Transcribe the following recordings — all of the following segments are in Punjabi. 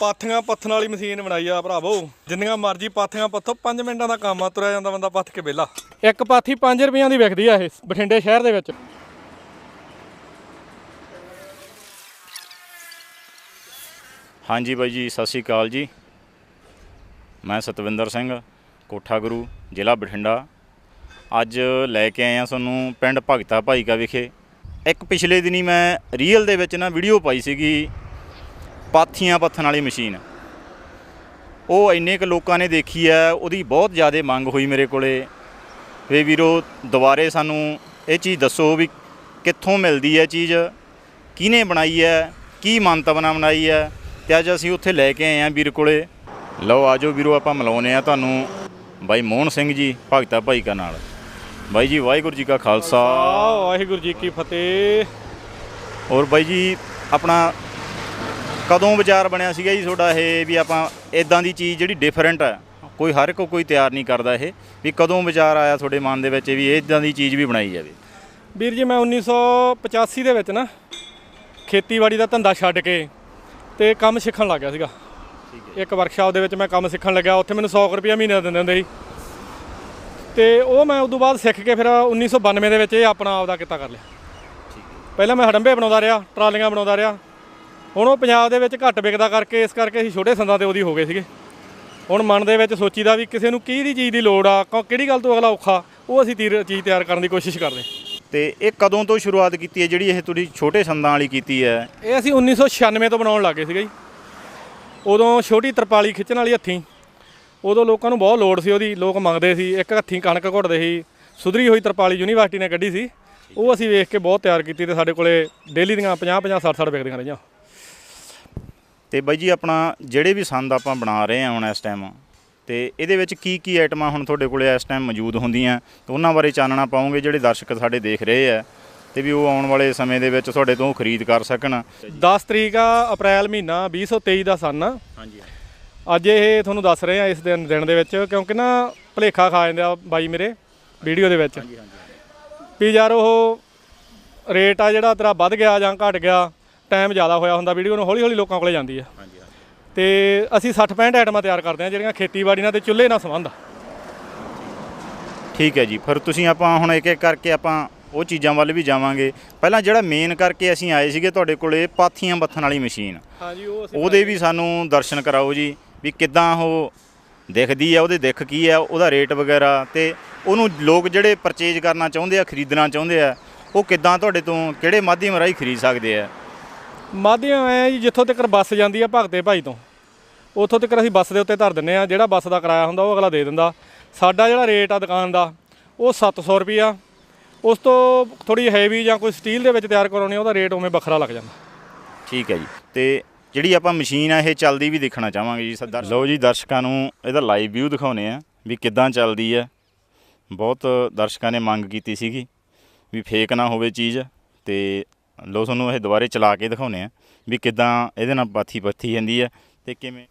ਪਾਥੀਆਂ ਪੱਥਣ ਵਾਲੀ ਮਸ਼ੀਨ ਬਣਾਈ ਆ ਭਰਾਵੋ। ਜਿੰਨੀਆਂ ਮਰਜ਼ੀ ਪਾਥੀਆਂ ਪੱਥੋ 5 ਮਿੰਟਾਂ ਦਾ ਕੰਮ ਆ ਤੁਰਿਆ ਜਾਂਦਾ ਬੰਦਾ ਪੱਥ ਕੇ ਵਿਹਲਾ। ਇੱਕ ਪਾਥੀ 5 ਰੁਪਈਆਂ ਦੀ ਵਿਕਦੀ ਆ ਇਹ ਬਠਿੰਡੇ ਸ਼ਹਿਰ ਦੇ ਵਿੱਚ। ਹਾਂਜੀ ਬਾਈ ਜੀ ਸਤਿ ਸ਼੍ਰੀ ਅਕਾਲ ਜੀ। ਮੈਂ ਸਤਵਿੰਦਰ ਸਿੰਘ ਕੋਠਾ ਗੁਰੂ ਜ਼ਿਲ੍ਹਾ ਬਠਿੰਡਾ। ਅੱਜ ਲੈ ਕੇ ਆਏ ਆ ਤੁਹਾਨੂੰ ਪਿੰਡ ਭਗਤਾ ਭਾਈਕਾ ਵਿਖੇ। ਇੱਕ ਪਿਛਲੇ ਦਿਨੀ ਮੈਂ ਰੀਅਲ ਦੇ ਵਿੱਚ ਨਾ ਵੀਡੀਓ ਪਾਈ ਸੀਗੀ ਪਾਥੀਆਂ ਪੱਥਣ ਵਾਲੀ ਮਸ਼ੀਨ। ਉਹ ਇੰਨੇ ਕੁ ਲੋਕਾਂ ਨੇ ਦੇਖੀ ਹੈ ਉਹਦੀ ਬਹੁਤ ਜ਼ਿਆਦਾ ਮੰਗ ਹੋਈ ਮੇਰੇ ਕੋਲੇ। ਵੇ ਵੀਰੋ ਦੁਬਾਰੇ ਸਾਨੂੰ ਇਹ ਚੀਜ਼ ਦੱਸੋ ਵੀ ਕਿੱਥੋਂ ਮਿਲਦੀ ਹੈ ਚੀਜ਼? ਕਿਹਨੇ ਬਣਾਈ ਹੈ? ਕੀ ਮੰਤਵ ਨਾਲ ਬਣਾਈ ਹੈ? ਤੇ ਅੱਜ ਅਸੀਂ ਉੱਥੇ ਲੈ ਕੇ ਆਏ ਆ ਵੀਰ ਕੋਲੇ। ਲਓ ਆਜੋ ਵੀਰੋ ਆਪਾਂ ਮਿਲਾਉਨੇ ਆ ਤੁਹਾਨੂੰ ਬਾਈ ਮੋਹਨ ਸਿੰਘ ਜੀ ਭਗਤਾ ਭਾਈਕਾ ਨਾਲ। ਬਾਈ ਜੀ ਵਾਹਿਗੁਰੂ ਜੀ ਕਾ ਖਾਲਸਾ। ਵਾਹਿਗੁਰੂ ਜੀ ਕੀ ਫਤਿਹ। ਔਰ ਬਾਈ ਜੀ ਆਪਣਾ ਕਦੋਂ ਵਿਚਾਰ ਬਣਿਆ ਸੀਗਾ ਜੀ ਤੁਹਾਡਾ ਇਹ ਵੀ ਆਪਾਂ ਇਦਾਂ ਦੀ ਚੀਜ਼ ਜਿਹੜੀ ਡਿਫਰੈਂਟ ਹੈ ਕੋਈ ਹਰ ਇੱਕ ਕੋਈ ਤਿਆਰ ਨਹੀਂ ਕਰਦਾ ਇਹ ਵੀ ਕਦੋਂ ਵਿਚਾਰ ਆਇਆ ਤੁਹਾਡੇ ਮਨ ਦੇ ਵਿੱਚ ਵੀ ਇਦਾਂ ਦੀ ਚੀਜ਼ ਵੀ ਬਣਾਈ ਜਾਵੇ? ਵੀਰ ਜੀ ਮੈਂ 1985 ਦੇ ਵਿੱਚ ਨਾ ਖੇਤੀਬਾੜੀ ਦਾ ਧੰਦਾ ਛੱਡ ਕੇ ਤੇ ਕੰਮ ਸਿੱਖਣ ਲੱਗ ਗਿਆ ਸੀਗਾ। ਇੱਕ ਵਰਕਸ਼ਾਪ ਦੇ ਵਿੱਚ ਮੈਂ ਕੰਮ ਸਿੱਖਣ ਲੱਗਿਆ ਉੱਥੇ ਮੈਨੂੰ 100 ਰੁਪਏ ਮਹੀਨੇ ਦਾ ਦਿੰਦੇ ਹੁੰਦੇ ਸੀ। ਤੇ ਉਹ ਮੈਂ ਉਦੋਂ ਬਾਅਦ ਸਿੱਖ ਕੇ ਫਿਰ 1992 ਦੇ ਵਿੱਚ ਇਹ ਆਪਣਾ ਆਪਦਾ ਕਿੱਤਾ ਕਰ ਲਿਆ। ਪਹਿਲਾਂ ਮੈਂ ਹੜੰਬੇ ਬਣਾਉਂਦਾ ਰਿਹਾ ਟਰਾਲੀਆਂ ਬਣਾਉਂਦਾ ਰਿਹਾ ਹੁਣ ਉਹ ਪੰਜਾਬ ਦੇ ਵਿੱਚ ਘੱਟ ਵਿਕਦਾ ਕਰਕੇ ਇਸ ਕਰਕੇ ਅਸੀਂ ਛੋਟੇ ਸੰਦਾਂ ਤੇ ਉਹਦੀ ਹੋ ਗਏ ਸੀਗੇ। ਹੁਣ ਮਨ ਦੇ ਵਿੱਚ ਸੋਚੀਦਾ ਵੀ ਕਿਸੇ ਨੂੰ ਕਿਹਦੀ ਚੀਜ਼ ਦੀ ਲੋੜ ਆ ਕਿਹੜੀ ਗੱਲ ਤੋਂ ਅਗਲਾ ਔਖਾ ਉਹ ਅਸੀਂ ਤੀਰ- ਚੀਜ਼ ਤਿਆਰ ਕਰਨ ਦੀ ਕੋਸ਼ਿਸ਼ ਕਰਦੇ। ਤੇ ਇਹ ਕਦੋਂ ਤੋਂ ਸ਼ੁਰੂਆਤ ਕੀਤੀ ਹੈ ਜਿਹੜੀ ਇਹ ਤੁਹਾਡੀ ਛੋਟੇ ਸੰਦਾਂ ਵਾਲੀ ਕੀਤੀ ਹੈ? ਇਹ ਅਸੀਂ 1996 ਤੋਂ ਬਣਾਉਣ ਲੱਗੇ ਸੀਗੇ ਜੀ। ਉਦੋਂ ਛੋਟੀ ਤਰਪਾਲੀ ਖਿੱਚਣ ਵਾਲੀ ਹੱਥੀਂ ਉਦੋਂ ਲੋਕਾਂ ਨੂੰ ਬਹੁਤ ਲੋੜ ਸੀ ਉਹਦੀ ਲੋਕ ਮੰਗਦੇ ਸੀ ਇੱਕ ਹੱਥੀਂ ਕਣਕ ਘੁੱਟਦੇ ਸੀ ਸੁਧਰੀ ਹੋਈ ਤਰਪਾਲੀ ਯੂਨੀਵਰਸਿਟੀ ਨੇ ਕੱਢੀ ਸੀ। ਉਹ ਅਸੀਂ ਵੇਖ ਕੇ ਬਹੁਤ ਤਿਆਰ ਕੀਤੀ ਤੇ ਸਾਡੇ ਕੋਲੇ ਡੇਲੀ ਦੀਆਂ 50 50 60 60 ਵਿਕਦੀਆਂ ਰਹੀਆਂ। ਤੇ ਬਾਈ ਜੀ ਆਪਣਾ ਜਿਹੜੇ ਵੀ ਸੰਦ ਆਪਾਂ ਬਣਾ ਰਹੇ ਹਾਂ ਹੁਣ ਇਸ ਟਾਈਮ ਤੇ ਇਹਦੇ ਵਿੱਚ ਕੀ ਕੀ ਆਈਟਮਾਂ ਹੁਣ ਤੁਹਾਡੇ ਕੋਲੇ ਇਸ ਟਾਈਮ ਮੌਜੂਦ ਹੁੰਦੀਆਂ ਤੇ ਉਹਨਾਂ ਬਾਰੇ ਚਾਨਣਾ ਪਾਉਂਗੇ ਜਿਹੜੇ ਦਰਸ਼ਕ ਸਾਡੇ ਦੇਖ ਰਹੇ ਆ ਤੇ ਵੀ ਉਹ ਆਉਣ ਵਾਲੇ ਸਮੇਂ ਦੇ ਵਿੱਚ ਤੁਹਾਡੇ ਤੋਂ ਖਰੀਦ ਕਰ ਸਕਣ। 10 ਤਰੀਕ ਆ ਅਪ੍ਰੈਲ ਮਹੀਨਾ 2023 ਦਾ ਸਨ। ਆ ਹਾਂਜੀ ਅੱਜ ਇਹ ਤੁਹਾਨੂੰ ਦੱਸ ਰਹੇ ਆ ਇਸ ਦਿਨ ਦਿਨ ਦੇ ਵਿੱਚ ਕਿਉਂਕਿ ਨਾ ਭਲੇਖਾ ਖਾ ਜਾਂਦੇ ਆ ਬਾਈ ਮੇਰੇ ਵੀਡੀਓ ਦੇ ਵਿੱਚ। ਵੀ ਯਾਰ ਉਹ ਰੇਟ ਆ ਜਿਹੜਾ ਤੇਰਾ ਵੱਧ ਗਿਆ ਜਾਂ ਘਟ ਗਿਆ ਟਾਈਮ ਜ਼ਿਆਦਾ ਹੋਇਆ ਹੁੰਦਾ ਵੀਡੀਓ ਨੂੰ ਹੌਲੀ ਹੌਲੀ ਲੋਕਾਂ ਕੋਲੇ ਜਾਂਦੀ ਆ। ਤੇ ਅਸੀਂ 60 65 ਆਈਟਮਾਂ ਤਿਆਰ ਕਰਦੇ ਆ ਜਿਹੜੀਆਂ ਖੇਤੀਬਾੜੀ ਨਾਲ ਤੇ ਚੁੱਲ੍ਹੇ ਨਾਲ ਸੰਬੰਧ ਆ। ਠੀਕ ਹੈ ਜੀ ਫਿਰ ਤੁਸੀਂ ਆਪਾਂ ਹੁਣ ਇੱਕ ਇੱਕ ਕਰਕੇ ਆਪਾਂ ਉਹ ਚੀਜ਼ਾਂ ਵੱਲ ਵੀ ਜਾਵਾਂਗੇ। ਪਹਿਲਾਂ ਜਿਹੜਾ ਮੇਨ ਕਰਕੇ ਅਸੀਂ ਆਏ ਸੀਗੇ ਤੁਹਾਡੇ ਕੋਲੇ ਪਾਥੀਆਂ ਬੱਥਣ ਵਾਲੀ ਮਸ਼ੀਨ। ਹਾਂਜੀ ਉਹ ਅਸੀਂ ਉਹਦੇ ਵੀ ਸਾਨੂੰ ਦਰਸ਼ਨ ਕਰਾਓ ਜੀ ਵੀ ਕਿੱਦਾਂ ਉਹ ਦਿਖਦੀ ਆ ਉਹਦੇ ਦਿਖ ਕੀ ਆ ਉਹਦਾ ਰੇਟ ਵਗੈਰਾ ਤੇ ਉਹਨੂੰ ਲੋਕ ਜਿਹੜੇ ਪਰਚੇਜ ਕਰਨਾ ਚਾਹੁੰਦੇ ਆ ਖਰੀਦਣਾ ਚਾਹੁੰਦੇ ਆ ਉਹ ਕਿੱਦਾਂ ਤੁਹਾਡੇ ਤੋਂ ਕਿਹੜੇ ਮਾਧਿਅਮ ਰਾਹੀਂ ਖਰੀਦ ਸਕਦੇ ਆ? ਮਾਧਿਅਮ ਐ ਜੀ ਜਿੱਥੋਂ ਤੱਕ ਬੱਸ ਜਾਂਦੀ ਆ ਭਗਤੇ ਭਾਈ ਤੋਂ। ਉੱਥੋਂ ਤੱਕ ਅਸੀਂ ਬੱਸ ਦੇ ਉੱਤੇ ਧਰ ਦਿੰਨੇ ਆ ਜਿਹੜਾ ਬੱਸ ਦਾ ਕਿਰਾਇਆ ਹੁੰਦਾ ਉਹ ਅਗਲਾ ਦੇ ਦਿੰਦਾ। ਸਾਡਾ ਜਿਹੜਾ ਰੇਟ ਆ ਦੁਕਾਨ ਦਾ ਉਹ 700 ਰੁਪਿਆ ਉਸ ਤੋਂ ਥੋੜੀ ਹੈਵੀ ਜਾਂ ਕੋਈ ਸਟੀਲ ਦੇ ਵਿੱਚ ਤਿਆਰ ਕਰਾਉਣੀ ਆ ਉਹਦਾ ਰੇਟ ਉਵੇਂ ਵੱਖਰਾ ਲੱਗ ਜਾਂਦਾ। ਠੀਕ ਹੈ ਜੀ। ਤੇ ਜਿਹੜੀ ਆਪਾਂ ਮਸ਼ੀਨ ਆ ਇਹ ਚੱਲਦੀ ਵੀ ਦੇਖਣਾ ਚਾਹਾਂਗੇ ਜੀ ਸਰ ਲਓ ਜੀ ਦਰਸ਼ਕਾਂ ਨੂੰ ਇਹਦਾ ਲਾਈਵ ਵਿਊ ਦਿਖਾਉਨੇ ਆ ਵੀ ਕਿੱਦਾਂ ਚੱਲਦੀ ਹੈ ਬਹੁਤ ਦਰਸ਼ਕਾਂ ਨੇ ਮੰਗ ਕੀਤੀ ਸੀਗੀ ਵੀ ਫੇਕ ਨਾ ਹੋਵੇ ਚੀਜ਼ ਤੇ ਲੋ ਤੁਹਾਨੂੰ ਇਹ ਦੁਬਾਰੇ ਚਲਾ ਕੇ ਦਿਖਾਉਨੇ ਆ ਵੀ ਕਿੱਦਾਂ ਇਹਦੇ ਨਾਲ ਪਾਥੀ ਪੱਥੀ ਜਾਂਦੀ ਹੈ ਤੇ ਕਿਵੇਂ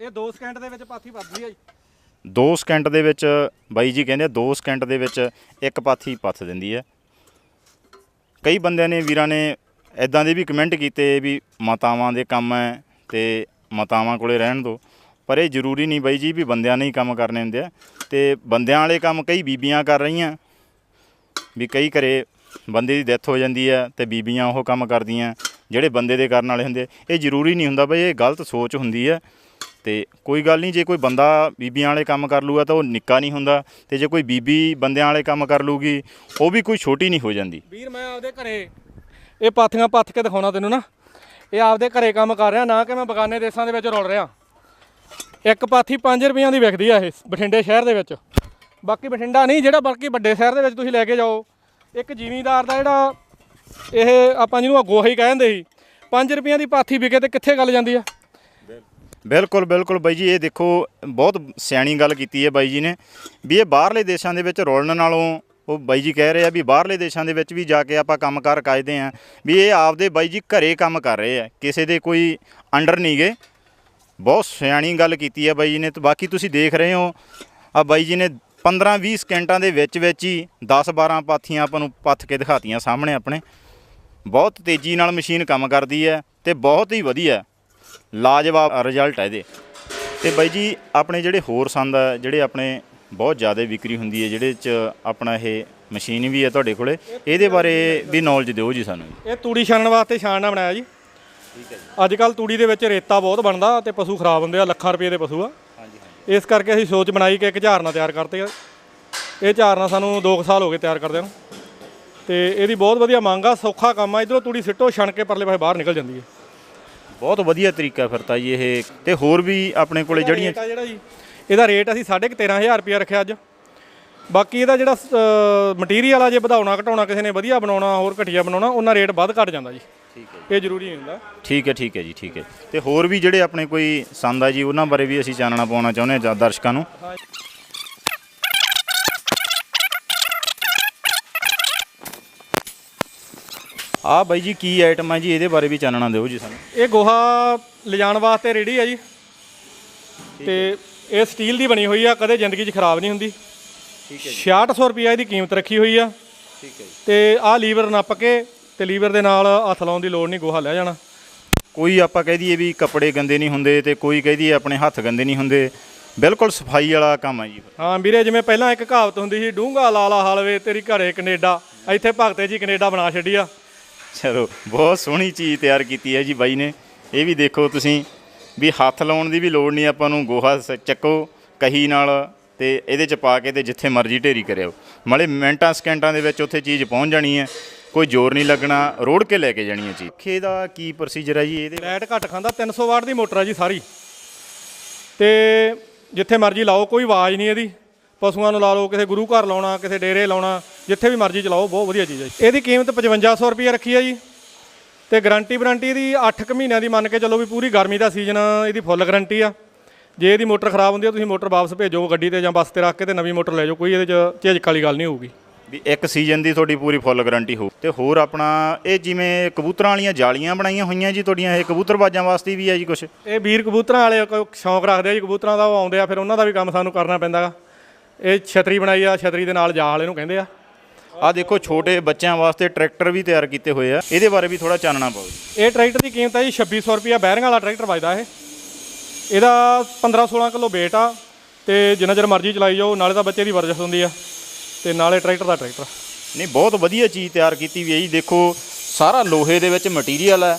ਇਹ 2 ਸਕਿੰਟ ਦੇ ਵਿੱਚ ਪਾਥੀ ਵੱਜਦੀ ਆ ਜੀ। 2 ਸਕਿੰਟ ਦੇ ਵਿੱਚ ਬਾਈ ਜੀ ਕਹਿੰਦੇ 2 ਸਕਿੰਟ ਦੇ ਵਿੱਚ ਇੱਕ ਪਾਥੀ ਪੱਥ ਦਿੰਦੀ ਹੈ। ਕਈ ਬੰਦਿਆਂ ਨੇ ਵੀਰਾਂ ਨੇ ਇਦਾਂ ਦੇ ਵੀ ਕਮੈਂਟ ਕੀਤੇ ਵੀ ਮਾਤਾਵਾਂ ਦੇ ਕੰਮ ਹੈ ਤੇ ਮਾਤਾਵਾਂ ਕੋਲੇ ਰਹਿਣ ਦਿਓ। ਪਰ ਇਹ ਜ਼ਰੂਰੀ ਨਹੀਂ ਬਾਈ ਜੀ ਵੀ ਬੰਦਿਆਂ ਨੇ ਹੀ ਕੰਮ ਕਰਨੇ ਹੁੰਦੇ ਆ। ਤੇ ਬੰਦਿਆਂ ਵਾਲੇ ਕੰਮ ਕਈ ਬੀਬੀਆਂ ਕਰ ਰਹੀਆਂ। ਵੀ ਕਈ ਘਰੇ ਬੰਦੇ ਦੀ ਡੈਥ ਹੋ ਜਾਂਦੀ ਹੈ ਤੇ ਬੀਬੀਆਂ ਉਹ ਕੰਮ ਕਰਦੀਆਂ, ਜਿਹੜੇ ਬੰਦੇ ਦੇ ਕਰਨ ਵਾਲੇ ਹੁੰਦੇ ਇਹ ਜ਼ਰੂਰੀ ਨਹੀਂ ਹੁੰਦਾ ਬਈ, ਇਹ ਗਲਤ ਸੋਚ ਹੁੰਦੀ ਹੈ ਤੇ ਕੋਈ ਗੱਲ ਨਹੀਂ, ਜੇ ਕੋਈ ਬੰਦਾ ਬੀਬੀਆਂ ਵਾਲੇ ਕੰਮ ਕਰ ਲੂਗਾ ਤਾਂ ਉਹ ਨਿੱਕਾ ਨਹੀਂ ਹੁੰਦਾ। ਤੇ ਜੇ ਕੋਈ ਬੀਬੀ ਬੰਦਿਆਂ ਵਾਲੇ ਕੰਮ ਕਰ ਲੂਗੀ, ਉਹ ਵੀ ਕੋਈ ਛੋਟੀ ਨਹੀਂ ਹੋ ਜਾਂਦੀ। ਵੀਰ, ਮੈਂ ਆਪਦੇ ਘਰੇ ਇਹ ਪਾਥੀਆਂ ਪੱਥ ਕੇ ਦਿਖਾਉਣਾ ਤੈਨੂੰ ਨਾ। ਇਹ ਆਪਦੇ ਘਰੇ ਕੰਮ ਕਰ ਰਿਹਾ, ਨਾ ਕਿ ਮੈਂ ਬਗਾਨੇ ਦੇਸ਼ਾਂ ਦੇ ਵਿੱਚ ਰੁਲ ਰਿਹਾ। ਇੱਕ ਪਾਥੀ 5 ਰੁਪਈਆਂ ਦੀ ਵਿਕਦੀ ਆ ਇਹ ਬਠਿੰਡੇ ਸ਼ਹਿਰ ਦੇ ਵਿੱਚ। ਬਾਕੀ ਬਠਿੰਡਾ ਨਹੀਂ, ਜਿਹੜਾ ਬਾਕੀ ਵੱਡੇ ਸ਼ਹਿਰ ਦੇ ਵਿੱਚ ਤੁਸੀਂ ਲੈ ਕੇ ਜਾਓ। ਇੱਕ ਜ਼ਿਮੀਂਦਾਰ ਦਾ ਜਿਹੜਾ ਇਹ ਆਪਾਂ ਜਿਹਨੂੰ ਗੋਹਾ ਹੀ ਕਹਿੰਦੇ ਸੀ 5 ਰੁਪਈਆਂ ਦੀ ਪਾਥੀ ਵਿਕੇ ਤੇ ਕਿੱਥੇ ਗੱਲ ਜਾਂਦੀ ਆ? ਬਿਲਕੁਲ ਬਿਲਕੁਲ ਬਾਈ ਜੀ, ਇਹ ਦੇਖੋ, ਬਹੁਤ ਸਿਆਣੀ ਗੱਲ ਕੀਤੀ ਹੈ ਬਾਈ ਜੀ ਨੇ ਵੀ ਇਹ ਬਾਹਰਲੇ ਦੇਸ਼ਾਂ ਦੇ ਵਿੱਚ ਰੋਲਣ ਨਾਲੋਂ ਉਹ ਬਾਈ ਜੀ ਕਹਿ ਰਹੇ ਆ ਵੀ ਬਾਹਰਲੇ ਦੇਸ਼ਾਂ ਦੇ ਵਿੱਚ ਵੀ ਜਾ ਕੇ ਆਪਾਂ ਕੰਮਕਾਰ ਕਾਜਦੇ ਆ ਵੀ ਇਹ ਆਪਦੇ ਬਾਈ ਜੀ ਘਰੇ ਕੰਮ ਕਰ ਰਹੇ ਆ, ਕਿਸੇ ਦੇ ਕੋਈ ਅੰਡਰ ਨਹੀਂ ਗਏ ਬਹੁਤ ਸਿਆਣੀ ਗੱਲ ਕੀਤੀ ਹੈ ਬਾਈ ਜੀ ਨੇ ਤੇ ਬਾਕੀ ਤੁਸੀਂ ਦੇਖ ਰਹੇ ਹੋ, ਆ ਬਾਈ ਜੀ ਨੇ 15-20 ਸਕਿੰਟਾਂ ਦੇ ਵਿੱਚ ਵਿੱਚ ਹੀ 10-12 ਪਾਥੀਆਂ ਆਪਾਂ ਨੂੰ ਪੱਥ ਕੇ ਦਿਖਾਤੀਆਂ ਸਾਹਮਣੇ ਆਪਣੇ। ਬਹੁਤ ਤੇਜ਼ੀ ਨਾਲ ਮਸ਼ੀਨ ਕੰਮ ਕਰਦੀ ਹੈ ਤੇ ਬਹੁਤ ਹੀ ਵਧੀਆ, ਲਾਜਵਾਬ ਰਿਜ਼ਲਟ ਹੈ ਇਹਦੇ। ਤੇ ਬਾਈ ਜੀ ਆਪਣੇ ਜਿਹੜੇ ਹੋਰ ਸੰਦ ਆ, ਜਿਹੜੇ ਆਪਣੇ ਬਹੁਤ ਜ਼ਿਆਦਾ ਵਿਕਰੀ ਹੁੰਦੀ ਹੈ, ਜਿਹੜੇ ਚ ਆਪਣਾ ਇਹ ਮਸ਼ੀਨ ਵੀ ਹੈ ਤੁਹਾਡੇ ਕੋਲੇ, ਇਹਦੇ ਬਾਰੇ ਵੀ ਨੌਲੇਜ ਦਿਓ ਜੀ ਸਾਨੂੰ ਇਹ ਤੂੜੀ ਛਾਣਨ ਵਾਸਤੇ ਛਾਣ ਨਾਲ ਬਣਾਇਆ ਜੀ। ਠੀਕ ਹੈ ਜੀ। ਅੱਜ ਕੱਲ ਤੂੜੀ ਦੇ ਵਿੱਚ ਰੇਤਾ ਬਹੁਤ ਬਣਦਾ ਤੇ ਪਸ਼ੂ ਖਰਾਬ ਹੁੰਦੇ ਆ ਲੱਖਾਂ ਰੁਪਏ ਦੇ ਪਸ਼ੂ ਆ। ਹਾਂਜੀ ਹਾਂਜੀ। ਇਸ ਕਰਕੇ ਅਸੀਂ ਸੋਚ ਬਣਾਈ ਕਿ ਇੱਕ ਝਾਰਨਾ ਤਿਆਰ ਕਰਤੇ ਆ। ਇਹ ਝਾਰਨਾ ਸਾਨੂੰ 2 ਸਾਲ ਹੋ ਗਏ ਤਿਆਰ ਕਰਦੇ ਨੂੰ। ਤੇ ਇਹਦੀ ਬਹੁਤ ਵਧੀਆ ਮੰਗ ਆ ਸੌਖਾ ਕੰਮ ਆ। ਇਧਰੋਂ ਤੂੜੀ ਸਿੱਟੋ ਛਣ ਕੇ ਪਰਲੇ ਪਾਸੇ ਬਾਹਰ ਨਿਕਲ ਜਾਂਦੀ ਹੈ। ਬਹੁਤ ਵਧੀਆ ਤਰੀਕਾ ਫਿਰ ਤਾਂ ਜੀ ਇਹ। ਤੇ ਹੋਰ ਵੀ ਆਪਣੇ ਕੋਲੇ ਜਿਹੜੀਆਂ ਜਿਹੜਾ ਜੀ ਇਹਦਾ ਰੇਟ ਅਸੀਂ 13500 ਰੁਪਏ ਰੱਖਿਆ ਅੱਜ। ਬਾਕੀ ਇਹਦਾ ਜਿਹੜਾ ਮਟੀਰੀਅਲ ਆ ਜੇ ਵਧਾਉਣਾ ਘਟਾਉਣਾ ਕਿਸੇ ਨੇ ਵਧੀਆ ਬਣਾਉਣਾ ਹੋਰ ਘਟੀਆ ਬਣਾਉਣਾ ਉਹਨਾਂ ਰੇਟ ਵੱਧ ਘਟ ਜਾਂਦਾ ਜੀ। ਇਹ ਜ਼ਰੂਰੀ ਨਹੀਂ ਹੁੰਦਾ। ਠੀਕ ਹੈ ਠੀਕ ਹੈ ਜੀ ਠੀਕ ਹੈ। ਤੇ ਹੋਰ ਵੀ ਜਿਹੜੇ ਆਪਣੇ ਕੋਈ ਸੰਦ ਆ ਜੀ ਉਹਨਾਂ ਬਾਰੇ ਵੀ ਅਸੀਂ ਚਾਨਣਾ ਪਾਉਣਾ ਚਾਹੁੰਦੇ ਹਾਂ ਜਾਂ ਦਰਸ਼ਕਾਂ ਨੂੰ। ਆ ਬਾਈ ਜੀ ਕੀ ਆਈਟਮ ਹੈ ਜੀ? ਇਹਦੇ ਬਾਰੇ ਵੀ ਚਾਨਣਾ ਦਿਓ ਜੀ ਸਾਨੂੰ। ਇਹ ਗੋਹਾ ਲਿਜਾਣ ਵਾਸਤੇ ਰੈਡੀ ਆ ਜੀ। ਤੇ ਇਹ ਸਟੀਲ ਦੀ ਬਣੀ ਹੋਈ ਆ ਕਦੇ ਜ਼ਿੰਦਗੀ 'ਚ ਖਰਾਬ ਨਹੀਂ ਹੁੰਦੀ। ਠੀਕ 6600 ਰੁਪਏ ਇਹਦੀ ਕੀਮਤ ਰੱਖੀ ਹੋਈ ਆ। ਠੀਕ ਹੈ ਜੀ। ਤੇ ਆਹ ਲੀਵਰ ਨੱਪ ਕੇ ਤੇ ਲੀਵਰ ਦੇ ਨਾਲ ਹੱਥ ਲਾਉਣ ਦੀ ਲੋੜ ਨਹੀਂ ਗੋਹਾ ਲੈ ਜਾਣਾ। ਕੋਈ ਆਪਾਂ ਕਹਿ ਦਈਏ ਵੀ ਕੱਪੜੇ ਗੰਦੇ ਨਹੀਂ ਹੁੰਦੇ ਤੇ ਕੋਈ ਕਹਿ ਦਈਏ ਆਪਣੇ ਹੱਥ ਗੰਦੇ ਨਹੀਂ ਹੁੰਦੇ ਬਿਲਕੁਲ ਸਫ਼ਾਈ ਵਾਲਾ ਕੰਮ ਹੈ ਜੀ ਹਾਂ ਵੀਰੇ ਜਿਵੇਂ ਪਹਿਲਾਂ ਇੱਕ ਕਹਾਵਤ ਹੁੰਦੀ ਸੀ ਡੂੰਗਾ ਲਾਲਾ ਹਲਵੇ ਤੇਰੀ ਘਰੇ ਕੈਨੇਡਾ। ਇੱਥੇ ਭਗਤੇ ਜੀ ਕੈਨੇਡਾ ਬਣਾ ਛੱਡੀ ਆ। ਚਲੋ ਬਹੁਤ ਸੋਹਣੀ ਚੀਜ਼ ਤਿਆਰ ਕੀਤੀ ਹੈ ਜੀ ਬਾਈ ਨੇ। ਇਹ ਵੀ ਦੇਖੋ ਤੁਸੀਂ ਵੀ ਹੱਥ ਲਾਉਣ ਦੀ ਵੀ ਲੋੜ ਨਹੀਂ ਆਪਾਂ ਨੂੰ ਗੋਹਾ ਚੱਕੋ ਕਹੀ ਨਾਲ ਤੇ ਇਹਦੇ ਚ ਪਾ ਕੇ ਤੇ ਜਿੱਥੇ ਮਰਜ਼ੀ ਢੇਰੀ ਕਰਿਓ। ਮਲੇ ਮਿੰਟਾਂ ਸਕਿੰਟਾਂ ਦੇ ਵਿੱਚ ਉੱਥੇ ਚੀਜ਼ ਪਹੁੰਚ ਜਾਣੀ ਹੈ। ਕੋਈ ਜ਼ੋਰ ਨਹੀਂ ਲੱਗਣਾ ਰੋੜ ਕੇ ਲੈ ਕੇ ਜਾਣੀ ਹੈ ਚੀਜ਼। ਖੇ ਦਾ ਕੀ ਪ੍ਰੋਸੀਜਰ ਹੈ ਜੀ ਇਹਦੇ ਲਾਈਟ ਘੱਟ ਖਾਂਦਾ 300 ਵਾਟ ਦੀ ਮੋਟਰ ਆ ਜੀ ਸਾਰੀ। ਤੇ ਜਿੱਥੇ ਮਰਜ਼ੀ ਲਾਓ ਕੋਈ ਆਵਾਜ਼ ਨਹੀਂ ਇਹਦੀ। ਪਸ਼ੂਆਂ ਨੂੰ ਲਾ ਲਓ ਕਿਸੇ ਗੁਰੂ ਘਰ ਲਾਉਣਾ ਕਿਸੇ ਡੇਰੇ ਲਾਉਣਾ ਜਿੱਥੇ ਵੀ ਮਰਜ਼ੀ ਚਲਾਓ ਬਹੁਤ ਵਧੀਆ ਚੀਜ਼ ਹੈ ਜੀ। ਇਹਦੀ ਕੀਮਤ 5500 ਰੁਪਏ ਰੱਖੀ ਹੈ ਜੀ। ਤੇ ਗਾਰੰਟੀ ਵਾਰੰਟੀ ਦੀ 8 ਕੁ ਮਹੀਨਿਆਂ ਦੀ ਮੰਨ ਕੇ ਚੱਲੋ ਵੀ ਪੂਰੀ ਗਰਮੀ ਦਾ ਸੀਜ਼ਨ ਇਹਦੀ ਫੁੱਲ ਗਾਰੰਟੀ ਆ। ਜੇ ਇਹਦੀ ਮੋਟਰ ਖਰਾਬ ਹੁੰਦੀ ਆ ਤੁਸੀਂ ਮੋਟਰ ਵਾਪਸ ਭੇਜੋ ਗੱਡੀ ਤੇ ਜਾਂ ਬੱਸ ਤੇ ਰੱਖ ਕੇ ਤੇ ਨਵੀਂ ਮੋਟਰ ਲੈ ਜਾਓ ਕੋਈ ਇਹਦੇ 'ਚ ਝਿਜਕ ਵਾਲੀ ਗੱਲ ਨਹੀਂ ਹੋਊਗੀ। ਵੀ ਇੱਕ ਸੀਜ਼ਨ ਦੀ ਤੁਹਾਡੀ ਪੂਰੀ ਫੁੱਲ ਗਾਰੰਟੀ ਹੋ ਤੇ ਹੋਰ ਆਪਣਾ ਇਹ ਜਿਵੇਂ ਕਬੂਤਰਾਂ ਵਾਲੀਆਂ ਜਾਲੀਆਂ ਬਣਾਈਆਂ ਹੋਈਆਂ ਜੀ ਤੁਹਾਡੀਆਂ ਇਹ ਕਬੂਤਰਬਾਜ਼ਾਂ ਵਾਸਤੇ ਵੀ ਹੈ ਜੀ ਕੁਛ? ਇਹ ਵੀਰ ਕਬੂਤਰਾਂ ਵਾਲੇ ਕੋਈ ਸ਼ੌਂਕ ਰੱਖਦੇ ਆ ਜੀ ਕਬੂਤਰਾਂ ਦਾ ਉਹ ਆਉਂਦੇ ਆ ਫਿਰ ਉਹਨਾਂ ਦਾ ਵੀ ਕੰਮ ਸਾਨੂੰ ਕਰਨਾ ਪੈਂਦਾ ਗਾ। ਇਹ ਛਤਰੀ ਬਣਾਈ ਆ ਛਤਰੀ ਦੇ ਨਾਲ ਜਾਲ ਇਹਨੂੰ ਕਹਿੰਦੇ ਆ। ਆ ਦੇਖੋ ਛੋਟੇ ਬੱਚਿਆਂ ਵਾਸਤੇ ਟਰੈਕਟਰ ਵੀ ਤਿਆਰ ਕੀਤੇ ਹੋਏ ਆ। ਇਹਦੇ ਬਾਰੇ ਵੀ ਥੋੜਾ ਚਾਨਣਾ ਪਾਓ ਜੀ। ਇਹ ਟਰੈਕਟਰ ਦੀ ਕੀਮਤ ਹੈ ਜੀ 2600 ਰੁਪਿਆ ਬੈਰਿੰਗ ਵਾਲਾ ਟਰੈਕਟਰ ਵੱਜਦਾ ਇਹ। ਇਹਦਾ 15 16 ਕਿਲੋ weight ਆ ਤੇ ਜਿੰਨਾ ਚਿਰ ਮਰਜ਼ੀ ਚਲਾਈ ਜਾਓ ਨਾਲੇ ਤਾਂ ਬੱਚੇ ਦੀ ਵਰਜਿਸ਼ ਹੁੰਦੀ ਆ। ਤੇ ਨਾਲੇ ਟਰੈਕਟਰ ਦਾ ਟਰੈਕਟਰ। ਨਹੀਂ ਬਹੁਤ ਵਧੀਆ ਚੀਜ਼ ਤਿਆਰ ਕੀਤੀ ਵੀ ਹੈ ਜੀ। ਦੇਖੋ ਸਾਰਾ ਲੋਹੇ ਦੇ ਵਿੱਚ ਮਟੀਰੀਅਲ ਹੈ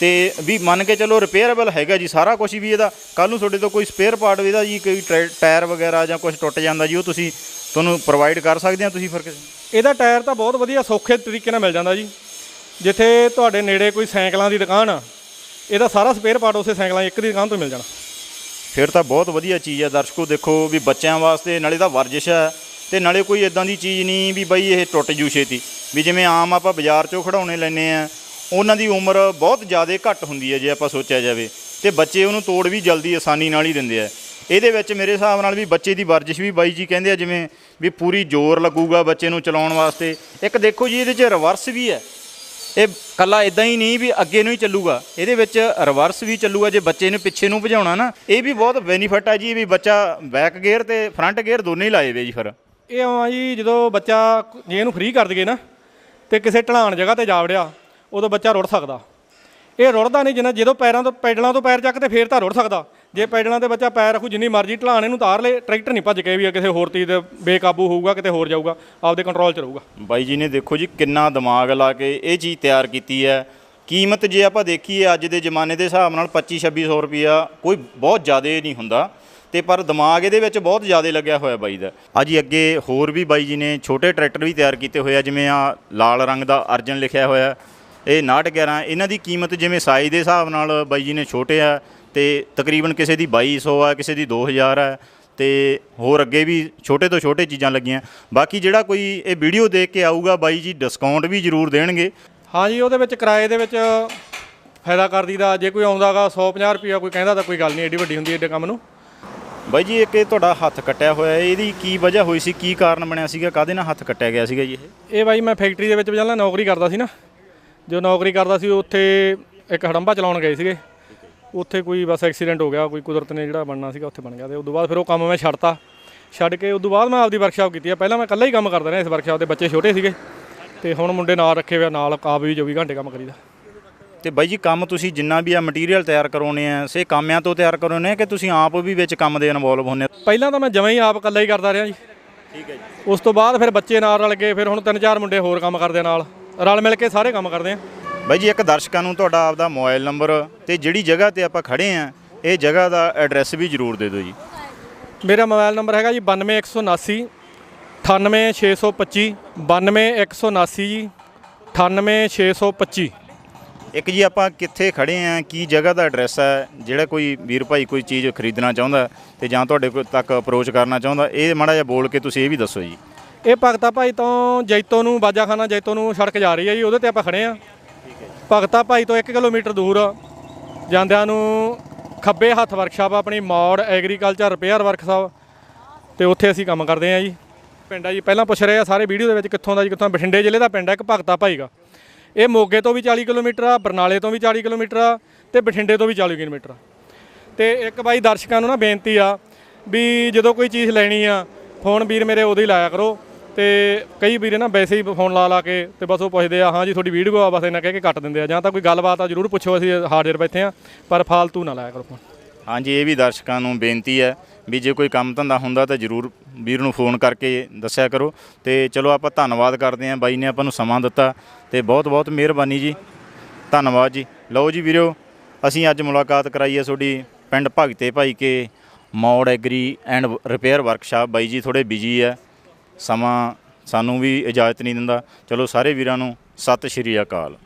ਤੇ ਵੀ ਮੰਨ ਕੇ ਚੱਲੋ ਰਿਪੇਅਰੇਬਲ ਹੈਗਾ ਜੀ ਸਾਰਾ ਕੁਝ ਵੀ ਇਹਦਾ। ਕੱਲ ਨੂੰ ਤੁਹਾਡੇ ਤੋਂ ਕੋਈ ਸਪੇਅਰ ਪਾਰਟ ਇਹਦਾ ਜੀ ਕੋਈ ਟਾਇਰ ਵਗੈਰਾ ਜਾਂ ਕੁਝ ਟੁੱਟ ਜਾਂਦਾ ਜੀ ਉਹ ਤੁਸੀਂ ਤੁਹਾਨੂੰ ਪ੍ਰੋਵਾਈਡ ਕਰ ਸਕਦੇ ਆ ਤੁਸੀਂ ਫਿਰ ਇਹਦਾ ਟਾਇਰ ਤਾਂ ਬਹੁਤ ਵਧੀਆ ਸੌਖੇ ਤਰੀਕੇ ਨਾਲ ਮਿਲ ਜਾਂਦਾ ਜੀ। ਜਿੱਥੇ ਤੁਹਾਡੇ ਨੇੜੇ ਕੋਈ ਸਾਈਕਲਾਂ ਦੀ ਦੁਕਾਨ ਆ ਇਹਦਾ ਸਾਰਾ ਸਪੇਅਰ ਪਾਰਟ ਉਸੇ ਸਾਈਕਲਾਂ ਦੀ ਇੱਕ ਦੀ ਦੁਕਾਨ ਤੋਂ ਮਿਲ ਜਾਣਾ। ਫਿਰ ਤਾਂ ਬਹੁਤ ਵਧੀਆ ਚੀਜ਼ ਹੈ ਦਰਸ਼ਕੋ ਦੇਖੋ ਵੀ ਬੱਚਿਆਂ ਵਾਸਤੇ ਨਾਲੇ ਤਾਂ ਵਰਜਿਸ਼ ਹੈ। ਤੇ ਨਾਲੇ ਕੋਈ ਇਦਾਂ ਦੀ ਚੀਜ਼ ਨਹੀਂ ਵੀ ਬਈ ਇਹ ਟੁੱਟ ਜੂ ਛੇਤੀ। ਵੀ ਜਿਵੇਂ ਆਮ ਆਪਾਂ ਬਾਜ਼ਾਰ ਚੋਂ ਖੜਾਉਣੇ ਲੈਨੇ ਆ ਉਹਨਾਂ ਦੀ ਉਮਰ ਬਹੁਤ ਜ਼ਿਆਦਾ ਘੱਟ ਹੁੰਦੀ ਹੈ ਜੇ ਆਪਾਂ ਸੋਚਿਆ ਜਾਵੇ। ਤੇ ਬੱਚੇ ਉਹਨੂੰ ਤੋੜ ਵੀ ਜਲਦੀ ਆਸਾਨੀ ਨਾਲ ਹੀ ਦਿੰਦੇ ਆ। ਇਹਦੇ ਵਿੱਚ ਮੇਰੇ ਹਿਸਾਬ ਨਾਲ ਵੀ ਬੱਚੇ ਦੀ ਵਰਜਿਸ਼ ਵੀ ਬਾਈ ਜੀ ਕਹਿੰਦੇ ਆ ਜਿਵੇਂ ਵੀ ਪੂਰੀ ਜ਼ੋਰ ਲੱਗੂਗਾ ਬੱਚੇ ਨੂੰ ਚਲਾਉਣ ਵਾਸਤੇ। ਇੱਕ ਦੇਖੋ ਜੀ ਇਹਦੇ 'ਚ ਰਿਵਰਸ ਵੀ ਹੈ। ਇਹ ਕੱਲਾ ਇਦਾਂ ਹੀ ਨਹੀਂ ਵੀ ਅੱਗੇ ਨੂੰ ਹੀ ਚੱਲੂਗਾ। ਇਹਦੇ ਵਿੱਚ ਰਿਵਰਸ ਵੀ ਚੱਲੂਗਾ ਜੇ ਬੱਚੇ ਨੂੰ ਪਿੱਛੇ ਨੂੰ ਭਜਾਉਣਾ ਨਾ। ਇਹ ਵੀ ਬਹੁਤ ਬੈਨੀਫਿਟ ਹੈ ਜੀ ਵੀ ਬੱਚਾ ਬੈਕ ਗੇਅਰ ਤੇ ਫਰੰਟ ਗੇਅਰ ਦੋਨੇ ਹੀ ਲਾਏ ਵੇ ਜੀ ਫਿਰ। ਇਹ ਆ ਜੀ, ਜਦੋਂ ਬੱਚਾ ਜੇ ਇਹਨੂੰ ਫ੍ਰੀ ਕਰ ਦਈਏ ਨਾ, ਤੇ ਕਿਸੇ ਢਲਾਣ ਜਗ੍ਹਾ ਤੇ ਜਾ ਵੜਿਆ, ਉਦੋਂ ਬੱਚਾ ਰੁੜ ਸਕਦਾ। ਇਹ ਰੁੜਦਾ ਨਹੀਂ ਜਿੰਨਾ, ਜਦੋਂ ਪੈਰਾਂ ਤੋਂ, ਪੈਡਲਾਂ ਤੋਂ ਪੈਰ ਚੱਕ ਤੇ ਫੇਰ ਤਾਂ ਰੁੜ ਸਕਦਾ। ਜੇ ਪੈਡਲਾਂ ਤੇ ਬੱਚਾ ਪੈਰ ਰੱਖੂ, ਜਿੰਨੀ ਮਰਜ਼ੀ ਢਲਾਣ ਇਹਨੂੰ ਤਾਰ ਲੇ, ਟਰੈਕਟਰ ਨਹੀਂ ਭੱਜ ਕੇ ਵੀ ਕਿਸੇ ਹੋਰ ਚੀਜ਼ ਦੇ ਬੇਕਾਬੂ ਹੋਊਗਾ, ਕਿਤੇ ਹੋਰ ਜਾਊਗਾ, ਆਪਦੇ ਕੰਟਰੋਲ 'ਚ ਰਹੂਗਾ। ਬਾਈ ਜੀ ਨੇ ਦੇਖੋ ਜੀ, ਕਿੰਨਾ ਦਿਮਾਗ ਲਾ ਕੇ ਇਹ ਚੀਜ਼ ਤਿਆਰ ਕੀਤੀ ਹੈ। ਕੀਮਤ ਜੇ ਆਪਾਂ ਦੇਖੀਏ, ਅੱਜ ਦੇ ਜ਼ਮਾਨੇ ਦੇ ਹਿਸਾਬ ਨਾਲ 25 2600 ਰੁਪਿਆ ਕੋਈ ਬਹੁਤ ਜ਼ਿਆਦਾ ਨਹੀਂ ਹੁੰਦਾ। ਤੇ ਪਰ ਦਿਮਾਗ ਇਹਦੇ ਵਿੱਚ ਬਹੁਤ ਜ਼ਿਆਦਾ ਲੱਗਿਆ ਹੋਇਆ ਬਾਈ ਦਾ। ਆ ਜੀ ਅੱਗੇ ਹੋਰ ਵੀ ਬਾਈ ਜੀ ਨੇ ਛੋਟੇ ਟਰੈਕਟਰ ਵੀ ਤਿਆਰ ਕੀਤੇ ਹੋਏ ਆ ਜਿਵੇਂ ਆ ਲਾਲ ਰੰਗ ਦਾ ਅਰਜਨ ਲਿਖਿਆ ਹੋਇਆ। ਇਹ 911 ਇਹਨਾਂ ਦੀ ਕੀਮਤ ਜਿਵੇਂ ਸਾਈਜ਼ ਦੇ ਹਿਸਾਬ ਨਾਲ ਬਾਈ ਜੀ ਨੇ ਛੋਟੇ ਆ ਤੇ ਤਕਰੀਬਨ ਕਿਸੇ ਦੀ 2200 ਆ ਕਿਸੇ ਦੀ 2000 ਆ ਤੇ ਹੋਰ ਅੱਗੇ ਵੀ ਛੋਟੇ ਤੋਂ ਛੋਟੇ ਚੀਜ਼ਾਂ ਲੱਗੀਆਂ। ਬਾਕੀ ਜਿਹੜਾ ਕੋਈ ਇਹ ਵੀਡੀਓ ਦੇਖ ਕੇ ਆਊਗਾ ਬਾਈ ਜੀ ਡਿਸਕਾਊਂਟ ਵੀ ਜ਼ਰੂਰ ਦੇਣਗੇ। ਹਾਂ ਜੀ ਉਹਦੇ ਵਿੱਚ ਕਿਰਾਏ ਦੇ ਵਿੱਚ ਫਾਇਦਾ ਕਰ ਦਈਦਾ ਜੇ ਕੋਈ ਆਉਂਦਾਗਾ 150 ਰੁਪਿਆ ਕੋਈ ਕਹਿੰਦਾ ਤਾਂ ਕੋਈ ਗੱਲ ਨਹੀਂ ਏਡੀ ਵੱਡੀ ਹੁੰਦੀ ਏਡੇ ਕੰਮ ਨੂੰ। ਬਾਈ ਜੀ, ਇੱਕ ਇਹ ਤੁਹਾਡਾ ਹੱਥ ਕੱਟਿਆ ਹੋਇਆ ਹੈ। ਇਹਦੀ ਕੀ ਵਜ੍ਹਾ ਹੋਈ ਸੀ? ਕੀ ਕਾਰਨ ਬਣਿਆ ਸੀਗਾ? ਕਾਦੇ ਨਾਲ ਹੱਥ ਕੱਟਿਆ ਗਿਆ ਸੀਗਾ ਜੀ ਇਹ? ਇਹ ਬਾਈ ਮੈਂ ਫੈਕਟਰੀ ਦੇ ਵਿੱਚ ਪਹਿਲਾਂ ਨੌਕਰੀ ਕਰਦਾ ਸੀ ਨਾ। ਜੋ ਨੌਕਰੀ ਕਰਦਾ ਸੀ, ਉੱਥੇ ਇੱਕ ਹੜੰਬਾ ਚਲਾਉਣ ਗਏ ਸੀਗੇ। ਉੱਥੇ ਕੋਈ ਬਸ ਐਕਸੀਡੈਂਟ ਹੋ ਗਿਆ, ਕੋਈ ਕੁਦਰਤ ਨੇ ਜਿਹੜਾ ਬਣਨਾ ਸੀਗਾ, ਉੱਥੇ ਬਣ ਗਿਆ। ਤੇ ਉਸ ਤੋਂ ਬਾਅਦ ਫਿਰ ਉਹ ਕੰਮ ਮੈਂ ਛੱਡਤਾ। ਛੱਡ ਕੇ ਉਦੋਂ ਬਾਅਦ ਮੈਂ ਆਪਦੀ ਵਰਕਸ਼ਾਪ ਕੀਤੀ ਆ। ਪਹਿਲਾਂ ਮੈਂ ਇਕੱਲਾ ਹੀ ਕੰਮ ਕਰਦਾ ਰਿਹਾ ਇਸ ਵਰਕਸ਼ਾਪ ਦੇ। ਬੱਚੇ ਛੋਟੇ ਸੀਗੇ। ਤੇ ਹੁਣ ਮੁੰਡੇ ਨਾਲ ਰੱਖੇ ਹੋਇਆ ਨਾਲ ਆਪ ਵੀ 24 ਘੰਟੇ ਕੰਮ ਕਰੀਦਾ। ਤੇ ਬਾਈ ਜੀ ਕੰਮ ਤੁਸੀਂ ਜਿੰਨਾ ਵੀ ਆ ਮਟੀਰੀਅਲ ਤਿਆਰ ਕਰਾਉਣੇ ਆ ਸੇ ਕਾਮਿਆਂ ਤੋਂ ਤਿਆਰ ਕਰਾਉਣੇ ਆ ਕਿ ਤੁਸੀਂ ਆਪ ਵੀ ਵਿੱਚ ਕੰਮ ਦੇ ਇਨਵੋਲਵ ਹੁੰਨੇ ਪਹਿਲਾਂ ਤਾਂ ਮੈਂ ਜਮਾਂ ਹੀ ਆਪ ਇਕੱਲਾ ਹੀ ਕਰਦਾ ਰਿਹਾ ਜੀ। ਠੀਕ ਹੈ ਜੀ। ਉਸ ਤੋਂ ਬਾਅਦ ਫਿਰ ਬੱਚੇ ਨਾਲ ਰਲ ਗਏ ਫਿਰ ਹੁਣ ਤਿੰਨ ਚਾਰ ਮੁੰਡੇ ਹੋਰ ਕੰਮ ਕਰਦੇ ਨਾਲ ਰਲ ਮਿਲ ਕੇ ਸਾਰੇ ਕੰਮ ਕਰਦੇ ਆ। ਬਾਈ ਜੀ ਇੱਕ ਦਰਸ਼ਕਾਂ ਨੂੰ ਤੁਹਾਡਾ ਆਪਦਾ ਮੋਬਾਈਲ ਨੰਬਰ ਤੇ ਜਿਹੜੀ ਜਗ੍ਹਾ ਤੇ ਆਪਾਂ ਖੜੇ ਆ ਇਹ ਜਗ੍ਹਾ ਦਾ ਐਡਰੈਸ ਵੀ ਜ਼ਰੂਰ ਦੇ ਦਿਓ ਜੀ। ਮੇਰਾ ਮੋਬਾਈਲ ਨੰਬਰ ਹੈਗਾ ਜੀ 92179 98625 92179 ਜੀ 98625 ਇੱਕ ਜੀ ਆਪਾਂ ਕਿੱਥੇ ਖੜੇ ਆ ਕੀ ਜਗ੍ਹਾ ਦਾ ਐਡਰੈਸ ਹੈ ਜਿਹੜਾ ਕੋਈ ਵੀਰ ਭਾਈ ਕੋਈ ਚੀਜ਼ ਖਰੀਦਣਾ ਚਾਹੁੰਦਾ ਤੇ ਜਾਂ ਤੁਹਾਡੇ ਕੋਲ ਤੱਕ ਅਪਰੋਚ ਕਰਨਾ ਚਾਹੁੰਦਾ ਇਹ ਮਾੜਾ ਜਿਹਾ ਬੋਲ ਕੇ ਤੁਸੀਂ ਇਹ ਵੀ ਦੱਸੋ ਜੀ। ਇਹ ਭਗਤਾ ਭਾਈ ਤੋਂ ਜੈਤੋ ਨੂੰ ਬਾਜਾਖਾਨਾ ਜੈਤੋ ਨੂੰ ਸੜਕ ਜਾ ਰਹੀ ਹੈ ਜੀ ਉਹਦੇ ਤੇ ਆਪਾਂ ਖੜੇ ਆ। ਭਗਤਾ ਭਾਈ ਤੋਂ 1 ਕਿਲੋਮੀਟਰ ਦੂਰ ਜਾਂਦਿਆਂ ਨੂੰ ਖੱਬੇ ਹੱਥ ਵਰਕਸ਼ਾਪ ਆਪਣੀ ਮੌੜ ਐਗਰੀਕਲਚਰ ਰਿਪੇਅਰ ਵਰਕਸ਼ਾਪ ਤੇ ਉੱਥੇ ਅਸੀਂ ਕੰਮ ਕਰਦੇ ਆ ਜੀ। ਪਿੰਡ ਆ ਜੀ ਪਹਿਲਾਂ ਪੁੱਛ ਰਹੇ ਆ ਸਾਰੇ ਵੀਡੀਓ ਦੇ ਵਿੱਚ ਕਿੱਥੋਂ ਦਾ ਜੀ ਕਿੱਥੋਂ ਬਠਿੰਡੇ ਜ਼ਿਲ੍ਹੇ ਦਾ ਪਿੰਡ ਹੈ ਇੱਕ ਭਗਤਾ ਭਾਈ ਦਾ। ਇਹ ਮੋਗੇ ਤੋਂ ਵੀ 40 ਕਿਲੋਮੀਟਰ ਆ, ਬਰਨਾਲੇ ਤੋਂ ਵੀ 40 ਕਿਲੋਮੀਟਰ ਆ ਤੇ ਬਠਿੰਡੇ ਤੋਂ ਵੀ 40 ਕਿਲੋਮੀਟਰ ਆ। ਤੇ ਇੱਕ ਬਾਈ ਦਰਸ਼ਕਾਂ ਨੂੰ ਨਾ ਬੇਨਤੀ ਆ ਵੀ ਜਦੋਂ ਕੋਈ ਚੀਜ਼ ਲੈਣੀ ਆ, ਫੋਨ ਵੀਰ ਮੇਰੇ ਉਦੋਂ ਹੀ ਲਾਇਆ ਕਰੋ ਤੇ ਕਈ ਵੀਰੇ ਨਾ ਵੈਸੇ ਹੀ ਫੋਨ ਲਾ ਲਾ ਕੇ ਤੇ ਬਸ ਉਹ ਪੁੱਛਦੇ ਆ, ਹਾਂ ਜੀ, ਤੁਹਾਡੀ ਵੀਡੀਓ ਆ, ਬਸ ਇਹਨਾਂ ਕਹਿ ਕੇ ਕੱਟ ਦਿੰਦੇ ਆ। ਜਾਂ ਤਾਂ ਕੋਈ ਗੱਲਬਾਤ ਆ, ਜ਼ਰੂਰ ਪੁੱਛੋ, ਅਸੀਂ ਹਾਰਡਵੇਅਰ ਬੈਠੇ ਆ, ਪਰ ਫਾਲਤੂ ਨਾ ਲਾਇਆ ਕਰੋ ਫੋਨ। ਹਾਂਜੀ, ਇਹ ਵੀ ਦਰਸ਼ਕਾਂ ਨੂੰ ਬੇਨਤੀ ਹੈ ਵੀ ਜੇ ਕੋਈ ਕੰਮ ਧੰਦਾ ਹੁੰਦਾ ਤਾਂ ਜਰੂਰ ਵੀਰ ਨੂੰ ਫੋਨ ਕਰਕੇ ਦੱਸਿਆ ਕਰੋ। ਤੇ ਚਲੋ ਆਪਾਂ ਧੰਨਵਾਦ ਕਰਦੇ ਹਾਂ ਬਾਈ ਨੇ ਆਪਾਂ ਨੂੰ ਸਮਾਂ ਦਿੱਤਾ ਤੇ ਬਹੁਤ ਬਹੁਤ ਮਿਹਰਬਾਨੀ ਜੀ। ਧੰਨਵਾਦ ਜੀ। ਲਓ ਜੀ ਵੀਰੋ, ਅਸੀਂ ਅੱਜ ਮੁਲਾਕਾਤ ਕਰਾਈ ਹੈ ਤੁਹਾਡੀ ਪਿੰਡ ਭਗਤੇ ਭਾਈ ਕੇ Maur agri and repair workshop. ਬਾਈ ਜੀ ਥੋੜੇ ਬਿਜ਼ੀ ਹੈ, ਸਮਾਂ ਸਾਨੂੰ ਵੀ ਇਜਾਜ਼ਤ ਨਹੀਂ ਦਿੰਦਾ। ਚਲੋ ਸਾਰੇ ਵੀਰਾਂ ਨੂੰ ਸਤਿ ਸ਼੍ਰੀ ਅਕਾਲ।